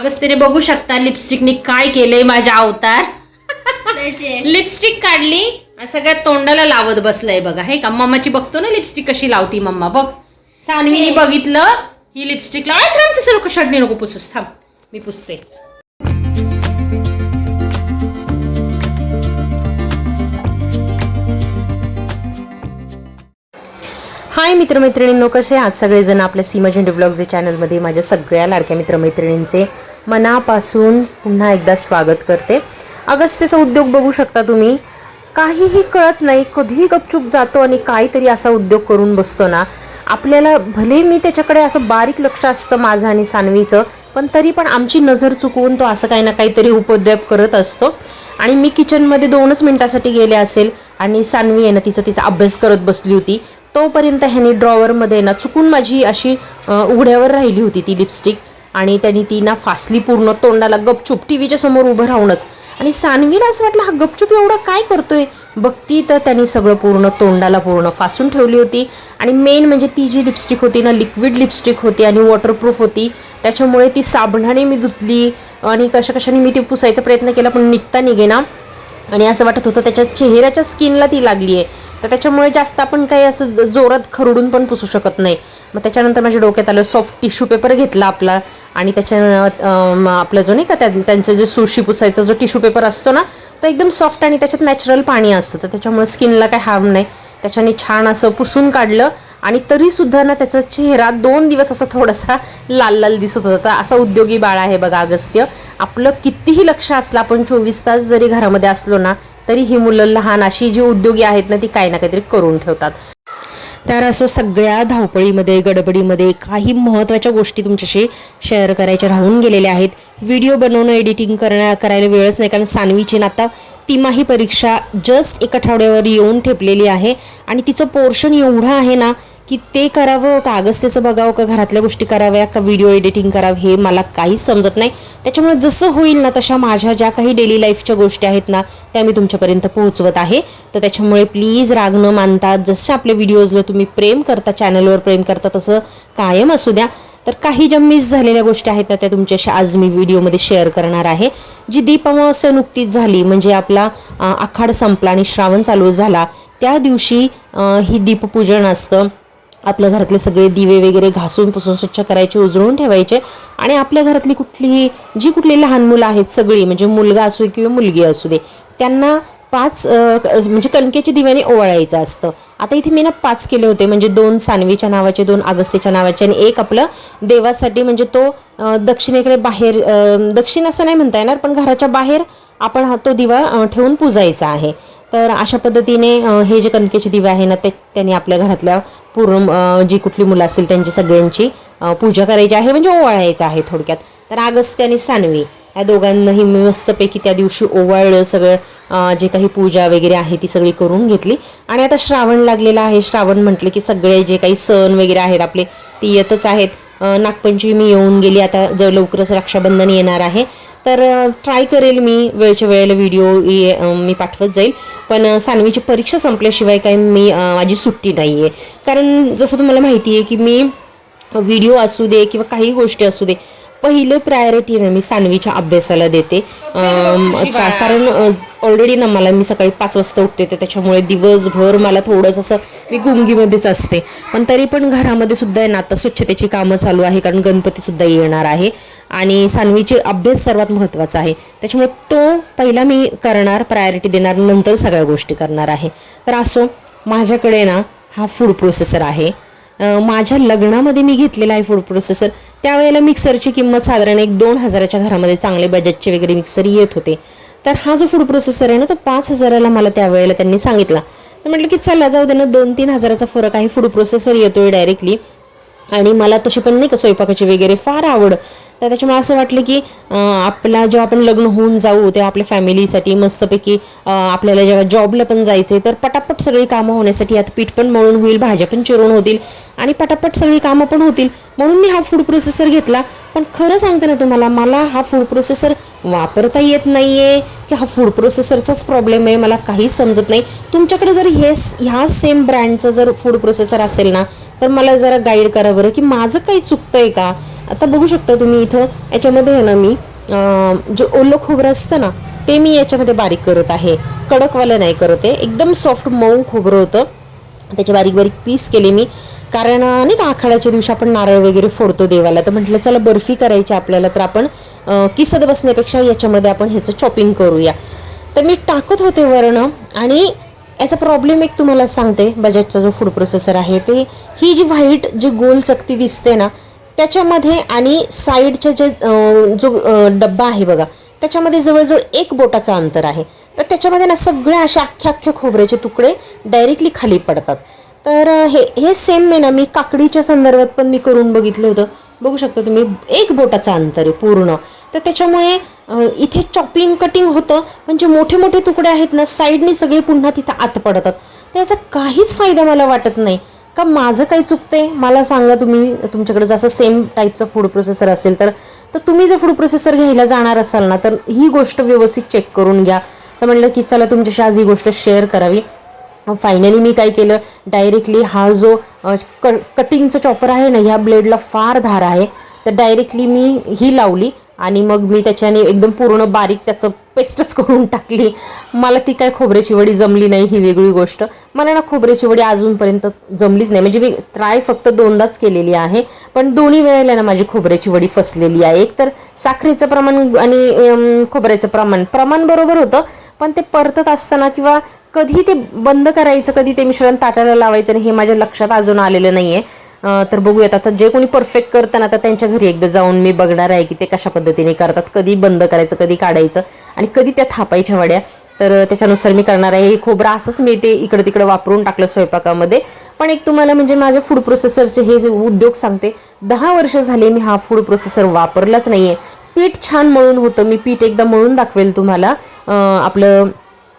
अगस्तीने बघू शकता लिपस्टिकने काय केलंय माझ्या अवतार. लिपस्टिक काढली आणि सगळ्या तोंडाला लावत बसलाय बघा. हे का मम्माची बघतो ना लिपस्टिक कशी लावती मम्मा. बघ सानवीने बघितलं ही लिपस्टिक लाव थांब तसं नको शडणी नको पुसूस थांब. मी पुसते. हाय मित्रमैत्रिणींनो कसे आज सगळेजण? आपल्या सीमा झेंडे ब्लॉग्स या चॅनलमध्ये माझ्या सगळ्या लाडक्या मित्रमैत्रिणींचे मनापासून पुन्हा एकदा स्वागत करते. अगस्तेचा उद्योग बघू शकता तुम्ही. काहीही कळत नाही कधीही गपचूप जातो आणि काहीतरी असा उद्योग करून बसतो ना. आपल्याला भले मी त्याच्याकडे असं बारीक लक्ष असतं माझं आणि सानवीचं पण तरी पण आमची नजर चुकवून तो असं काही ना काहीतरी उपद्व्याप करत असतो. आणि मी किचनमध्ये दोनच मिनटासाठी गेले असेल आणि सानवी आहे ना तिचा तिचा अभ्यास करत बसली होती. तोपर्यंत ह्यानी ड्रॉवरमध्ये ना चुकून माझी अशी उघड्यावर राहिली होती ती लिपस्टिक आणि त्यांनी ती ना फासली पूर्ण तोंडाला. गपचूप टी व्हीच्या समोर उभं राहूनच. आणि सानवीला असं वाटलं हा गपचूप एवढं काय करतोय? बघती तर त्यांनी सगळं पूर्ण तोंडाला पूर्ण फासून ठेवली होती. आणि मेन म्हणजे ती जी लिपस्टिक होती ना लिक्विड लिपस्टिक होती आणि वॉटरप्रूफ होती त्याच्यामुळे ती साबणाने मी धुतली आणि कशा कशाने मी ती पुसायचा प्रयत्न केला पण निघता निघेना. आणि असं वाटत होतं त्याच्या चेहऱ्याच्या स्किनला ती लागली आहे तर त्याच्यामुळे जास्त आपण काही असं जोरात खरडून पण पुसू शकत नाही. मग त्याच्यानंतर माझ्या डोक्यात आलं सॉफ्ट टिश्यू पेपर घेतला आपला. आणि त्याच्या आपला जो नाही का त्या त्यांचं जे सुशी पुसायचा जो टिश्यू पेपर असतो ना तो एकदम सॉफ्ट आणि त्याच्यात नॅचरल पाणी असतं. तर त्याच्यामुळे स्किनला काही हार्म नाही. त्याच्याने छान असं पुसून काढलं. आणि तरीसुद्धा ना त्याचा चेहरा दोन दिवस असा थोडासा लाल लाल दिसत होता. तर असा उद्योगी बाळ आहे बघा अगस्त्य. आपलं कितीही लक्ष असलं आपण चोवीस तास जरी घरामध्ये असलो ना तरी ही मुलं लहान अशी जी उद्योगी आहेत ना ती काही ना काहीतरी करून ठेवतात. तर असं सगळ्या धावपळीमध्ये गडबडीमध्ये काही महत्त्वाच्या गोष्टी तुमच्याशी शेअर करायच्या राहून गेलेल्या आहेत. व्हिडिओ बनवणं एडिटिंग करण्या करायला वेळच नाही कारण सानवीची ना आता तिमाही परीक्षा जस्ट एक आठवड्यावर येऊन ठेपलेली आहे. आणि तिचं पोर्शन एवढं आहे ना की ते करावं का अगस्त्याचं बघावं का घरातल्या गोष्टी कराव्या का व्हिडिओ एडिटिंग करावं हे मला काहीच समजत नाही. त्याच्यामुळे जसं होईल ना तशा माझ्या ज्या काही डेली लाईफच्या गोष्टी आहेत ना त्या मी तुमच्यापर्यंत पोहोचवत आहे. तर त्याच्यामुळे प्लीज राग न मानता जसं आपल्या व्हिडिओजला तुम्ही प्रेम करता चॅनलवर प्रेम करता तसं कायम असू द्या. तर काही ज्या मिस झालेल्या गोष्टी आहेत ना त्या तुमच्याशी आज मी व्हिडिओमध्ये शेअर करणार आहे. जी दीप अमावस्या नुकतीच झाली म्हणजे आपला आखाड संपला आणि श्रावण चालू झाला त्या दिवशी ही दीपपूजन असतं. आपल्या घरातले सगळे दिवे वगैरे घासून पुसून स्वच्छ करायचे उजळून ठेवायचे. आणि आपल्या घरातली कुठलीही जी कुठली लहान मुलं आहेत सगळी म्हणजे मुलगा असू दे किंवा मुलगी असू दे त्यांना पाच म्हणजे कणकेच्या दिव्याने ओवाळायचं असतं. आता इथे मी ना पाच केले होते म्हणजे दोन सानवीच्या नावाचे दोन अगस्तेच्या नावाचे आणि एक आपलं देवासाठी म्हणजे तो दक्षिणेकडे बाहेर दक्षिण असं नाही म्हणता येणार पण घराच्या बाहेर आपण हा तो दिवा ठेवून पुजायचा आहे. तर अशा पद्धतीने हे जे कणकेचे दिवे आहे ना ते त्यांनी आपल्या घरातल्या पूर्ण जी कुठली मुलं असतील त्यांची सगळ्यांची पूजा करायची आहे म्हणजे ओवाळायचं आहे थोडक्यात. तर अगस्त्य आणि सानवी या दोघांनाही मी मस्तपैकी त्या दिवशी ओवाळलं सगळं जे काही पूजा वगैरे आहे ती सगळी करून घेतली. आणि आता श्रावण लागलेला आहे. श्रावण म्हटलं की सगळे जे काही सण वगैरे आहेत आपले ती येतच आहेत. नागपंचमी येऊन गेली. आता जर लवकरच रक्षाबंधन येणार आहे. तर ट्राय करेल मी वेळच्या वेळेला व्हिडिओ मी पाठवत जाईल. पण सानवीची परीक्षा संपल्याशिवाय काही मी माझी सुट्टी नाही आहे कारण जसं तुम्हाला माहिती आहे की मी व्हिडिओ असू दे किंवा काही गोष्टी असू दे पहिलं प्रायोरिटी ना मी सानवीच्या अभ्यासाला देते. कारण ऑलरेडी ना मला मी सकाळी पाच वाजता उठते तर त्याच्यामुळे दिवसभर मला थोडंसं असं मी गुंगीमध्येच असते. पण तरी पण घरामध्ये सुद्धा आहे ना आता स्वच्छतेची कामं चालू आहे कारण गणपती सुद्धा येणार आहे. आणि सानवीचे अभ्यास सर्वात महत्त्वाचा आहे. त्याच्यामुळे तो पहिला मी करणार प्रायोरिटी देणार नंतर सगळ्या गोष्टी करणार आहे. तर असो माझ्याकडे ना हा फूड प्रोसेसर आहे. माझ्या लग्नामध्ये मी घेतलेला आहे फूड प्रोसेसर त्यावेळेला मिक्सरची किंमत साधारण एक दोन हजाराच्या घरामध्ये चांगले बजेटचे वगैरे मिक्सर येत होते. तर हा जो फूड प्रोसेसर आहे ना तो पाच हजाराला मला त्यावेळेला त्यांनी सांगितला. तर म्हटलं की चला जाऊ दे ना दोन तीन हजाराचा फरक आहे. फूड प्रोसेसर येतोय डायरेक्टली आणि मला तशी पण नाही का स्वयंपाकाची वगैरे फार आवड. तर त्याच्यामुळे असं वाटलं की आपला जेव्हा आपण लग्न होऊन जाऊ तेव्हा आपल्या फॅमिलीसाठी मस्तपैकी आपल्याला जेव्हा जॉबला पण जायचे तर पटापट सगळी कामं होण्यासाठी यात पीठ पण मळून होईल भाज्या पण चिरून होतील आणि पटापट सगळी कामं पण होतील. म्हणून मी हा फूड प्रोसेसर घेतला. पण खरं सांगते ना तुम्हाला मला हा फूड प्रोसेसर वापरता येत नाही आहे की हा फूड प्रोसेसरचाच प्रॉब्लेम आहे मला काहीच समजत नाही. तुमच्याकडे जर हे ह्या सेम ब्रँडचं जर फूड प्रोसेसर असेल ना तर मला जरा गाईड करा बरं की माझं काही चुकतं आहे का? आता बघू शकता तुम्ही इथं याच्यामध्ये आहे ना मी जे ओलं खोबरं असतं ना ते मी याच्यामध्ये बारीक करत आहे. कडकवालं नाही करत आहे. एकदम सॉफ्ट मऊ खोबरं होतं. त्याचे बारीक बारीक पीस केले मी. कारण नाही का आखाड्याच्या दिवशी आपण नारळ वगैरे फोडतो देवाला. तर म्हटलं चला बर्फी करायची आपल्याला. तर आपण किसत बसण्यापेक्षा याच्यामध्ये आपण ह्याचं चॉपिंग करूया. तर मी टाकत होते वरणं आणि याचा प्रॉब्लेम एक तुम्हाला सांगते. बजाजचा जो फूड प्रोसेसर आहे ते ही जी व्हाईट जी गोल चकती दिसते ना त्याच्यामध्ये आणि साईडच्या जे जो डब्बा आहे बघा त्याच्यामध्ये जवळजवळ एक बोटाचं अंतर आहे. तर त्याच्यामध्ये ना सगळ्या असे अख्ख्या अख्ख्या खोबऱ्याचे तुकडे डायरेक्टली खाली पडतात. तर हे हे सेम आहे ना मी काकडीच्या संदर्भात पण मी करून बघितलं होतं. बघू शकता तुम्ही एक बोटाचं अंतर आहे पूर्ण. तर त्याच्यामुळे इथे चॉपिंग कटिंग होतं पण जे मोठे मोठे तुकडे आहेत ना साईडने सगळे पुन्हा तिथं आत पडतात. त्याचा काहीच फायदा मला वाटत नाही. का माझं काही चुकते मला सांगा तुम्ही तुमच्याकडे जसं सेम टाईपचं फूड प्रोसेसर असेल तर तर तुम्ही जर फूड प्रोसेसर घ्यायला जाणार असाल ना तर ही गोष्ट व्यवस्थित चेक करून घ्या. तर म्हणलं की चला तुमच्याशी आज ही गोष्ट शेअर करावी. फायनली मी काय केलं डायरेक्टली हा जो क कटिंगचं चॉपर आहे ना ह्या ब्लेडला फार धार आहे. तर डायरेक्टली मी ही लावली. आणि मग मी त्याच्याने एकदम पूर्ण बारीक त्याचं पेस्टच करून टाकली. मला ती काय खोबऱ्याची वडी जमली नाही ही वेगळी गोष्ट. मला ना खोबऱ्याची वडी अजूनपर्यंत जमलीच नाही. म्हणजे मी ट्राय फक्त दोनदाच केलेली आहे पण दोन्ही वेळेला ना माझी खोबऱ्याची वडी फसलेली आहे. एक तर साखरेचं प्रमाण आणि खोबऱ्याचं प्रमाण. प्रमाण बरोबर होतं पण ते परतत असताना किंवा कधी ते बंद करायचं कधी ते मिश्रण ताटाला लावायचं हे माझ्या लक्षात अजून आलेलं नाही आहे तर बघूयात. आता जे कोणी परफेक्ट करताना आता त्यांच्या घरी एकदा जाऊन मी बघणार आहे की ते कशा पद्धतीने करतात कधी बंद करायचं कधी काढायचं आणि कधी त्या थापायच्या वड्या. तर त्याच्यानुसार मी करणार आहे. हे खोबरं असंच मी ते इकडं तिकडं वापरून टाकलं स्वयंपाकामध्ये. पण एक तुम्हाला म्हणजे माझ्या फूड प्रोसेसरचे हे जे उद्योग सांगते दहा वर्ष झाले मी हा फूड प्रोसेसर वापरलाच नाही आहे पीठ छान मळून होतं. मी पीठ एकदा मळून दाखवेल तुम्हाला. आपलं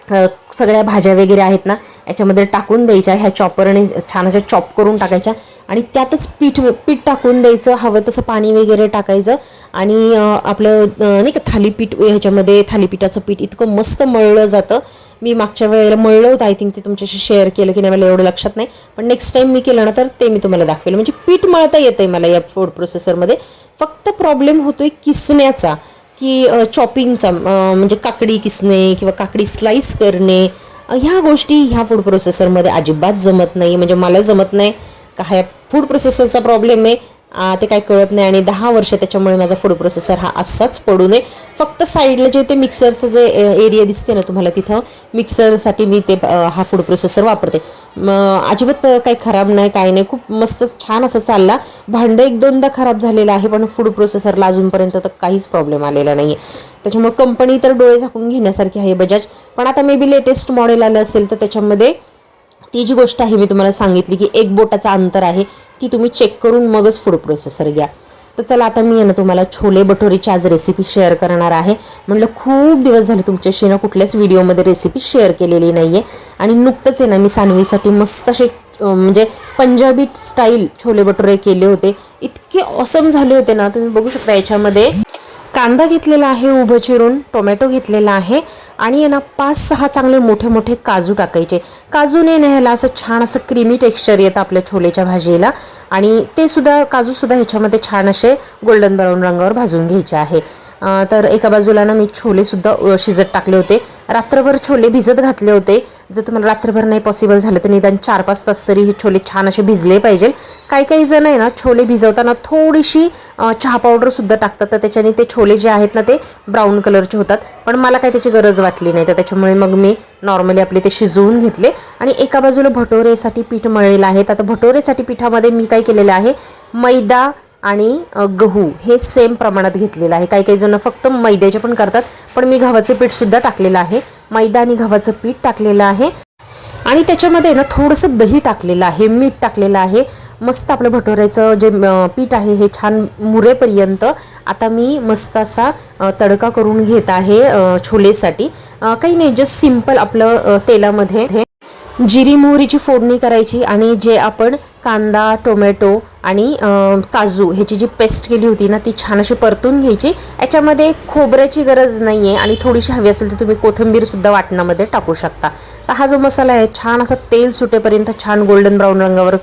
सगळ्या भाज्या वगैरे आहेत ना याच्यामध्ये टाकून द्यायच्या ह्या चॉपरने छान अशा चॉप करून टाकायच्या आणि त्यातच पीठ पीठ टाकून द्यायचं हवं तसं पाणी वगैरे टाकायचं आणि आपलं नाही का थालीपीठ ह्याच्यामध्ये थालीपीठाचं पीठ इतकं मस्त मळलं जातं. मी मागच्या वेळेला मळलं होतं आय थिंक ते तुमच्याशी शेअर केलं की नाही मला एवढं लक्षात नाही. पण नेक्स्ट टाईम मी केलं ना तर ते मी तुम्हाला दाखवेल. म्हणजे पीठ मळता येतं आहे मला या फूड प्रोसेसरमध्ये फक्त प्रॉब्लेम होतो आहे किसण्याचा. की चॉपिंगचा म्हणजे काकडी किसणे किंवा काकडी स्लाईस करणे ह्या गोष्टी ह्या फूड प्रोसेसरमध्ये अजिबात जमत नाही. म्हणजे मला जमत नाही का ह्या फूड प्रोसेसरचा प्रॉब्लेम आहे. ते काय कळत नाही आणि दहा वर्ष त्याच्यामुळे माझा फूड प्रोसेसर हा असाच पडू नये. फक्त साईडला जे ते मिक्सरचं जे एरिया दिसते ना तुम्हाला तिथं मिक्सरसाठी मी ते हा फूड प्रोसेसर वापरते. मग अजिबात काही खराब नाही काही नाही. खूप मस्त छान असं चालला. भांडं एक दोनदा खराब झालेलं आहे पण फूड प्रोसेसरला अजूनपर्यंत तर काहीच प्रॉब्लेम आलेला नाही त्याच्यामुळे कंपनी तर डोळे झाकून घेण्यासारखी आहे बजाज. पण आता मे बी लेटेस्ट मॉडेल आलं असेल तर त्याच्यामध्ये ती जी गोष्ट आहे मी तुम्हाला सांगितली की एक बोटाचं अंतर आहे ती तुम्ही चेक करून मगच फूड प्रोसेसर घ्या. तर चला आता मी आहे ना तुम्हाला छोले भटोरेची आज रेसिपी शेअर करणार आहे. म्हणलं खूप दिवस झाले तुमच्याशी ना कुठल्याच व्हिडिओमध्ये रेसिपी शेअर केलेली नाही आहे आणि नुकतंच आहे ना मी सानवीसाठी मस्त असे म्हणजे पंजाबी स्टाईल छोले भटोरे केले होते. इतके ऑसम झाले होते ना तुम्ही बघू शकता याच्यामध्ये. कांदा घेतलेला आहे उभं चिरून टोमॅटो घेतलेला आहे आणि यांना ना पाच सहा चांगले मोठे मोठे काजू टाकायचे. काजूने न्यायला असं छान असं क्रीमी टेक्स्चर येतं आपल्या छोलेच्या भाजीला आणि ते सुद्धा काजूसुद्धा ह्याच्यामध्ये छान असे गोल्डन ब्राऊन रंगावर भाजून घ्यायचे आहे. तर एका बाजूला ना मी छोलेसुद्धा शिजत टाकले होते. रात्रभर छोले भिजत घातले होते. जर तुम्हाला रात्रभर नाही पॉसिबल झालं तर निदान चार पाच तास तरी हे छोले छान असे भिजले पाहिजे. काही काही जण आहे ना छोले भिजवताना थोडीशी चहा पावडरसुद्धा टाकतात. तर त्याच्याने ते छोले जे आहेत ना ते ब्राऊन कलरचे होतात. पण मला काही त्याची गरज वाटली नाही. तर त्याच्यामुळे मग मी नॉर्मली आपले ते शिजवून घेतले. आणि एका बाजूला भटोरेसाठी पीठ मळलेलं आहे. तर आता भटोरेसाठी पिठामध्ये मी काय केलेलं आहे? मैदा आणि गहू हे सेम प्रमाणात घेतलेलं आहे. काही काही जण फक्त मैद्याचे पण करतात पण मी गव्हाचं पीठ सुद्धा टाकलेलं आहे. मैदा आणि गव्हाचं पीठ टाकलेलं आहे. आणि त्याच्यामध्ये ना थोडंसं दही टाकलेलं आहे मीठ टाकलेलं आहे. मस्त आपलं भटोऱ्याचं जे पीठ आहे हे छान मुरेपर्यंत आता मी मस्त असा तडका करून घेत आहे छोलेसाठी. काही नाही जस्ट सिंपल आपलं तेलामध्ये. जिरी मोहरीची फोडणी करायची आणि जे आपण कांदा टोमॅटो आणि काजू ह्याची जी पेस्ट केली होती ना ती छान अशी परतून घ्यायची. याच्यामध्ये खोबऱ्याची गरज नाही आहे आणि थोडीशी हवी असेल तर तुम्ही कोथिंबीरसुद्धा वाटणामध्ये टाकू शकता. तर हा जो मसाला आहे छान असा तेल सुटेपर्यंत छान गोल्डन ब्राऊन रंगावर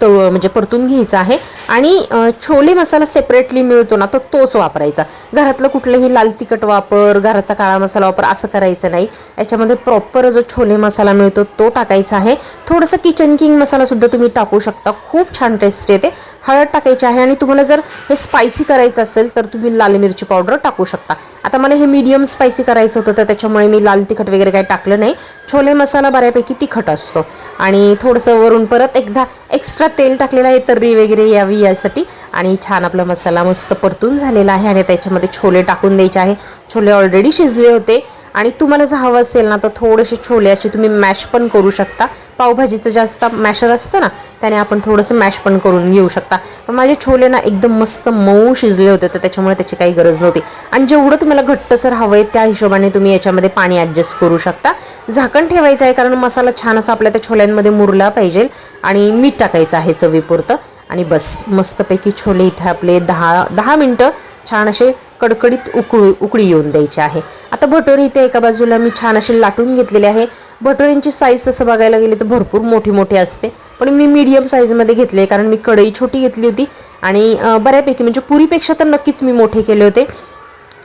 तळ म्हणजे परतून घ्यायचा आहे. आणि छोले मसाला सेपरेटली मिळतो ना तर तोच वापरायचा. घरातलं कुठलंही लाल तिखट वापर घराचा काळा मसाला वापर असं करायचं नाही. याच्यामध्ये प्रॉपर जो छोले मसाला मिळतो तो टाकायचा आहे. थोडंसं किचन किंग मसालासुद्धा तुम्ही टाकू शकता. खूप छान टेस्ट येते. हळद टाकायची आहे आणि तुम्हाला जर हे स्पायसी करायचं असेल तर तुम्ही लाल मिरची पावडर टाकू शकता. आता मला हे मीडियम स्पायसी करायचं होतं तर त्याच्यामुळे मी लाल तिखट वगैरे काही टाकलं नाही. छोले मसाला बऱ्यापैकी तिखट असतो. आणि थोडंसं वरून परत एकदा एक्स्ट्रा तेल टाकलेलं आहे तर्री वगैरे यावी यासाठी. आणि छान आपला मसाला मस्त परतून झालेला आहे आणि त्याच्यामध्ये छोले टाकून द्यायचे आहे. छोले ऑलरेडी शिजले होते. आणि तुम्हाला जर हवं असेल ना तर थोडेसे छोले असे तुम्ही मॅश पण करू शकता. पावभाजीचं जास्त मॅशर असतं ना त्याने आपण थोडंसं मॅश पण करून घेऊ शकता. पण माझे छोले ना एकदम मस्त मऊ शिजले होते तर त्याच्यामुळे त्याची काही गरज नव्हती. आणि जेवढं तुम्हाला घट्टसर हवं आहे त्या हिशोबाने तुम्ही याच्यामध्ये पाणी ॲडजस्ट करू शकता. झाकण ठेवायचं आहे कारण मसाला छान असा आपल्या त्या छोल्यांमध्ये मुरला पाहिजे आणि मीठ टाकायचं आहे चवीपुरतं. आणि बस मस्तपैकी छोले इथे आपले दहा दहा मिनटं छान असे कडकडीत उकळू उकळी येऊन द्यायची आहे. आता भटोरी इथे एका बाजूला मी छान अशी लाटून घेतलेले आहे. भटोरींची साईज तसं बघायला गेली तर भरपूर मोठी मोठी असते. पण मी मीडियम साईजमध्ये घेतले कारण मी कढई छोटी घेतली होती. आणि बऱ्यापैकी म्हणजे पुरीपेक्षा तर नक्कीच मी मोठे केले होते.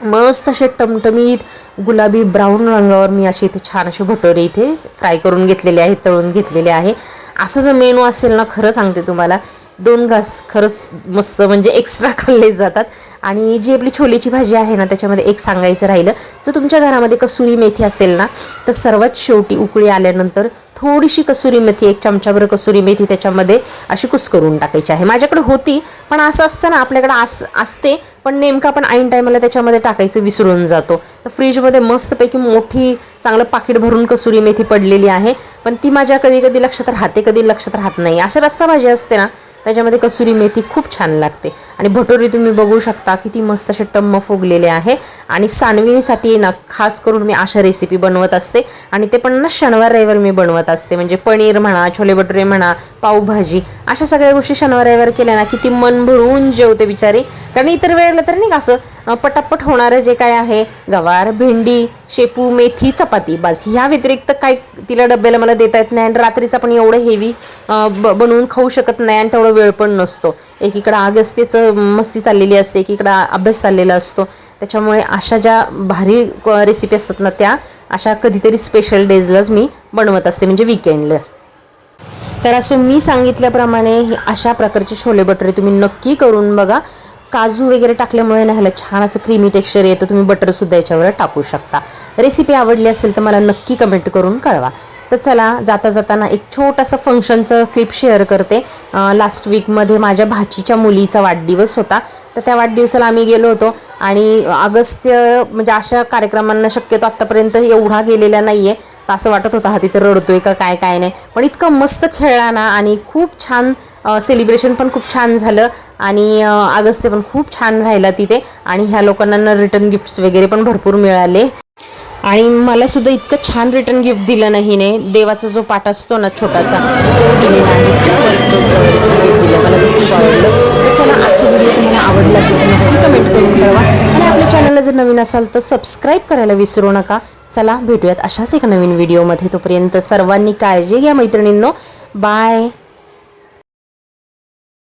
मस्त असे टमटमीत गुलाबी ब्राऊन रंगावर मी असे इथे छान असे भटोरे इथे फ्राय करून घेतलेले आहेत तळून घेतलेले आहे. असं जर मेनू असेल ना खरं सांगते तुम्हाला दोन घास खरंच मस्त म्हणजे एक्स्ट्रा खाल्ले जातात. आणि जी आपली छोलेची भाजी आहे ना त्याच्यामध्ये एक सांगायचं राहिलं. जर तुमच्या घरामध्ये कसुरी मेथी असेल ना तर सर्वात शेवटी उकळी आल्यानंतर थोडीशी कसुरी मेथी एक चमचाभर कसुरी मेथी त्याच्यामध्ये अशी कुस करून टाकायची आहे. माझ्याकडे होती पण असं असतं ना आपल्याकडे आस असते पण नेमकं आपण ऐन टायमाला त्याच्यामध्ये टाकायचं विसरून जातो. तर फ्रीजमध्ये मस्तपैकी मोठी चांगलं पाकिट भरून कसुरी मेथी पडलेली आहे पण ती माझ्या कधी कधी लक्षात राहते कधी लक्षात राहत नाही. अशा रस्सा भाजी असते ना त्याच्यामध्ये कसुरी मेथी खूप छान लागते. आणि भटोरे तुम्ही बघू शकता किती मस्त असे टम्म फुगलेले आहे. आणि सानवीसाठी ना खास करून मी अशा रेसिपी बनवत असते. आणि ते पण ना शनिवार रविवार मी बनवत असते. म्हणजे पनीर म्हणा छोले भटुरे म्हणा पावभाजी अशा सगळ्या गोष्टी शनिवार रविवार केल्या ना किती मन भरून जेवते बिचारी. कारण इतर वेळेला तर नाही का असं पटापट होणारं जे काय आहे गवार भेंडी शेपू मेथी चपाती बस. ह्या व्यतिरिक्त काय तिला डब्याला मला देता येत नाही आणि रात्रीचं पण एवढं हेवी बनवून खाऊ शकत नाही आणि तेवढं वेळ पण नसतो. एकीकडं आगस्तीचं मस्ती चाललेली असते एकीकडं अभ्यास चाललेला असतो. त्याच्यामुळे अशा ज्या भारी रेसिपी असतात ना त्या अशा कधीतरी स्पेशल डेजलाच मी बनवत असते म्हणजे विकेंडला तर असं मी सांगितल्याप्रमाणे अशा प्रकारचे छोले भटुरे तुम्ही नक्की करून बघा. काजू वगैरे टाकल्यामुळे ना ह्याला छान असं क्रीमी टेक्स्चर येतं तुम्ही बटरसुद्धा याच्यावर टाकू शकता. रेसिपी आवडली असेल तर मला नक्की कमेंट करून कळवा. तर चला जाता जाताना एक छोटंसं फंक्शनचं क्लिप शेअर करते. लास्ट वीकमध्ये माझ्या भाचीच्या मुलीचा वाढदिवस होता. तर त्या वाढदिवसाला आम्ही गेलो होतो आणि अगस्त्य म्हणजे अशा कार्यक्रमांना शक्यतो आत्तापर्यंत एवढा गेलेला नाही आहे असं वाटत होतं हा तिथे रडतोय का काय काय नाही. पण इतकं मस्त खेळला ना आणि खूप छान सेलिब्रेशन पण खूप छान झालं आणि अगस्त्य पण खूप छान राहिला तिथे आणि ह्या लोकांना रिटर्न गिफ्ट्स वगैरे पण भरपूर मिळाले. आणि मला सुद्धा इतकं छान रिटर्न गिफ्ट दिलं नाही ने देवाचा जो पाठ असतो ना छोटासा तो दिलेला आहे मस्त दिलं. मला ते खूप आवडलं. तर चला आजचा व्हिडिओ तुम्हाला आवडला असेल तर नक्की कमेंट करून कळवा. आणि आपल्या चॅनलला जर नवीन असाल तर सबस्क्राईब करायला विसरू नका. चला भेटूयात अशाच एका नवीन व्हिडिओमध्ये तोपर्यंत सर्वांनी काळजी घ्या मैत्रिणींनो. बाय